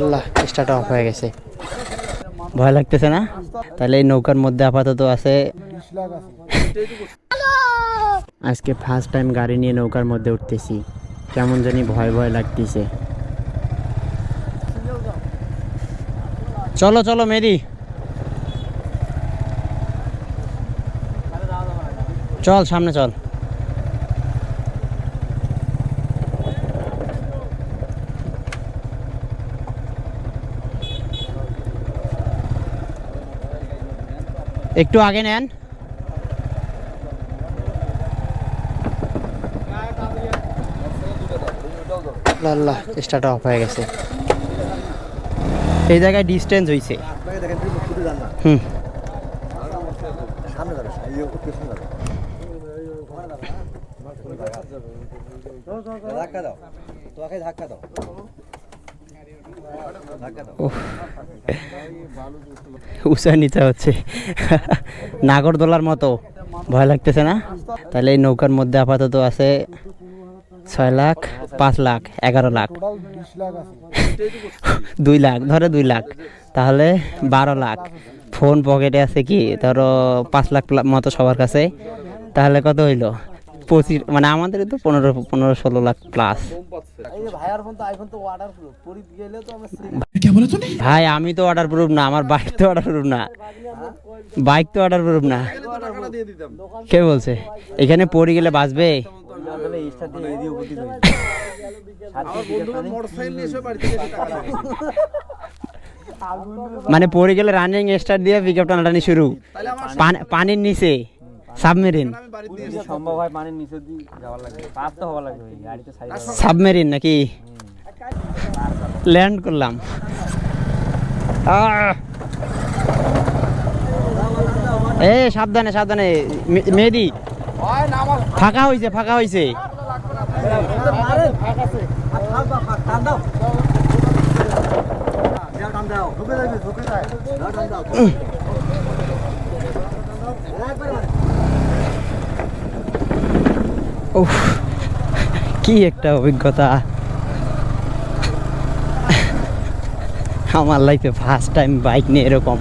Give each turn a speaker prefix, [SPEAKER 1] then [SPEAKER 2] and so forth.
[SPEAKER 1] আল্লাহ of হয়ে গেছে। ভয় লাগতেছে না? তাহলে এই নৌকার মধ্যে আপাতত আছে। আজকে ফার্স্ট টাইম গাড়ি নিয়ে নৌকার মধ্যে উঠতেছি। কেমন জানি ভয় ভয় লাগতেছে। চলো চলো, মেরি। চল, সামনে চল। একটু আগে নেন। আল্লাহ স্টার্ট অফ হয়ে গেছে। এই জায়গায় ডিস্টেন্স হয়েছে হুম।
[SPEAKER 2] ধাক্কা দাও। তোমাকে ধাক্কা দাও।
[SPEAKER 1] উঁচা নিচা হচ্ছে। নাগরদোলার মতো। ভয় লাগতেছে না? তাহলে এই নৌকার মধ্যে আপাতত আছে ছয় লাখ, পাঁচ লাখ, এগারো লাখ। দুই লাখ, ধরে দুই লাখ। তাহলে বারো লাখ। ফোন পকেটে আছে কি? ধরো পাঁচ লাখ মতো সবার কাছে। তাহলে কত হইল? পঁচিশ মানে আমাদের তো পনেরো পনেরো ষোলো লাখ প্লাস ভাই, আমি তো অর্ডার প্রুফ না, আমার বাইক তো অর্ডার প্রুফ না। বাইক তো অর্ডার প্রুফ না। কে বলছে? এখানে পড়ে গেলে বাঁচবে?
[SPEAKER 2] স্টার
[SPEAKER 1] মানে পড়ে গেলে রানিং স্টার্ট দিয়ে পিক আপ টানাটানি শুরু। পানি- পানির নিচে। সাবমেরিন।
[SPEAKER 2] সম্ভব হয় পানির নিচে দিয়ে যাওয়ার লাগবে পার তো হওয়া লাগবে গাড়িতে সাইড
[SPEAKER 1] সাবমেরিন নাকি? ল্যান্ড করলাম। এ সাবধানে সাবধানে। মে- মেহেদি। ফাঁকা হয়েছে ফাঁকা হয়েছে উফ কি একটা অভিজ্ঞতা। আমার লাইফে ফার্স্ট টাইম বাইক নিয়ে এরকম।